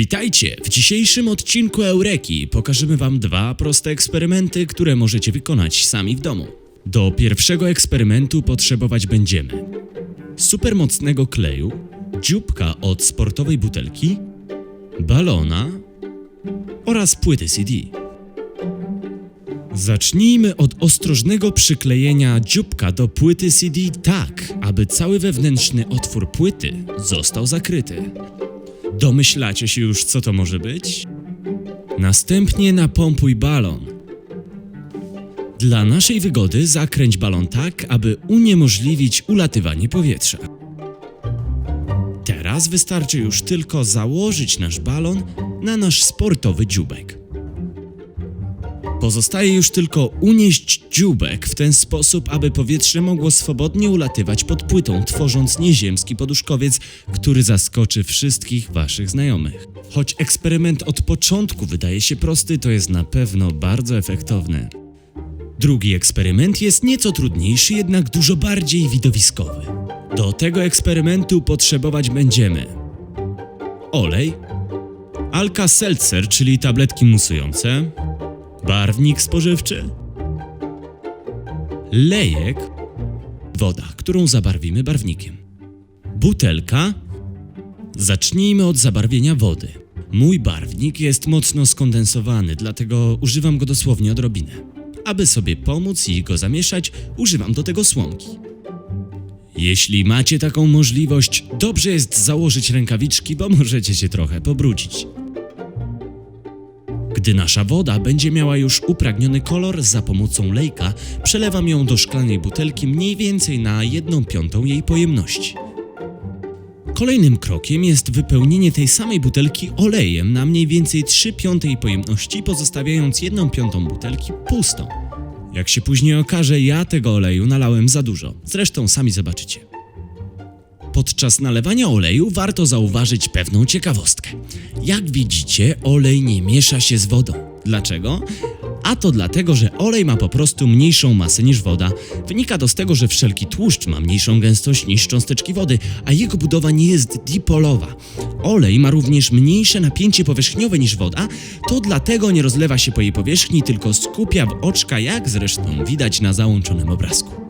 Witajcie! W dzisiejszym odcinku Eureki pokażemy Wam dwa proste eksperymenty, które możecie wykonać sami w domu. Do pierwszego eksperymentu potrzebować będziemy supermocnego kleju, dzióbka od sportowej butelki, balona oraz płyty CD. Zacznijmy od ostrożnego przyklejenia dzióbka do płyty CD tak, aby cały wewnętrzny otwór płyty został zakryty. Domyślacie się już, co to może być? Następnie napompuj balon. Dla naszej wygody zakręć balon tak, aby uniemożliwić ulatywanie powietrza. Teraz wystarczy już tylko założyć nasz balon na nasz sportowy dziubek. Pozostaje już tylko unieść dziubek w ten sposób, aby powietrze mogło swobodnie ulatywać pod płytą, tworząc nieziemski poduszkowiec, który zaskoczy wszystkich waszych znajomych. Choć eksperyment od początku wydaje się prosty, to jest na pewno bardzo efektowny. Drugi eksperyment jest nieco trudniejszy, jednak dużo bardziej widowiskowy. Do tego eksperymentu potrzebować będziemy olej, Alka-Seltzer, czyli tabletki musujące, barwnik spożywczy, lejek, woda, którą zabarwimy barwnikiem, butelka. Zacznijmy od zabarwienia wody. Mój barwnik jest mocno skondensowany, dlatego używam go dosłownie odrobinę. Aby sobie pomóc i go zamieszać, używam do tego słomki. Jeśli macie taką możliwość, dobrze jest założyć rękawiczki, bo możecie się trochę pobrudzić. Gdy nasza woda będzie miała już upragniony kolor, za pomocą lejka przelewam ją do szklanej butelki mniej więcej na 1 piątą jej pojemności. Kolejnym krokiem jest wypełnienie tej samej butelki olejem na mniej więcej 3 piąte jej pojemności, pozostawiając 1 piątą butelki pustą. Jak się później okaże, ja tego oleju nalałem za dużo. Zresztą sami zobaczycie. Podczas nalewania oleju warto zauważyć pewną ciekawostkę. Jak widzicie, olej nie miesza się z wodą. Dlaczego? A to dlatego, że olej ma po prostu mniejszą masę niż woda. Wynika to z tego, że wszelki tłuszcz ma mniejszą gęstość niż cząsteczki wody, a jego budowa nie jest dipolowa. Olej ma również mniejsze napięcie powierzchniowe niż woda, to dlatego nie rozlewa się po jej powierzchni, tylko skupia w oczka, jak zresztą widać na załączonym obrazku.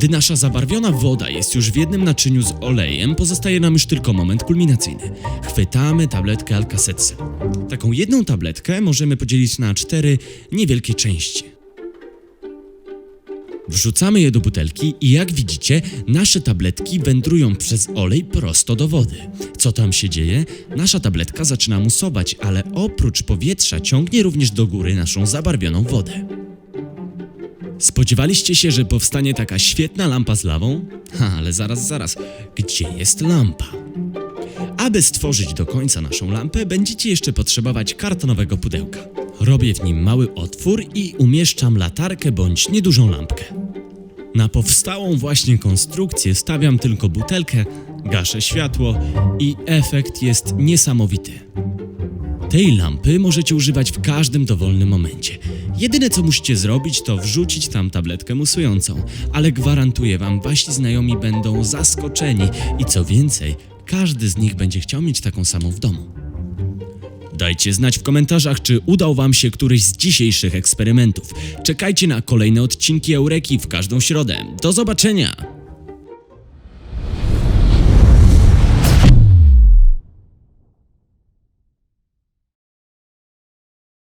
Gdy nasza zabarwiona woda jest już w jednym naczyniu z olejem, pozostaje nam już tylko moment kulminacyjny. Chwytamy tabletkę Alka-Seltzer. Taką jedną tabletkę możemy podzielić na cztery niewielkie części. Wrzucamy je do butelki i jak widzicie, nasze tabletki wędrują przez olej prosto do wody. Co tam się dzieje? Nasza tabletka zaczyna musować, ale oprócz powietrza ciągnie również do góry naszą zabarwioną wodę. Spodziewaliście się, że powstanie taka świetna lampa z lawą? Ha, ale zaraz, zaraz. Gdzie jest lampa? Aby stworzyć do końca naszą lampę, będziecie jeszcze potrzebować kartonowego pudełka. Robię w nim mały otwór i umieszczam latarkę bądź niedużą lampkę. Na powstałą właśnie konstrukcję stawiam tylko butelkę, gaszę światło i efekt jest niesamowity. Tej lampy możecie używać w każdym dowolnym momencie. Jedyne co musicie zrobić to wrzucić tam tabletkę musującą, ale gwarantuję wam, wasi znajomi będą zaskoczeni i co więcej, każdy z nich będzie chciał mieć taką samą w domu. Dajcie znać w komentarzach, czy udał Wam się któryś z dzisiejszych eksperymentów. Czekajcie na kolejne odcinki Eureki w każdą środę. Do zobaczenia!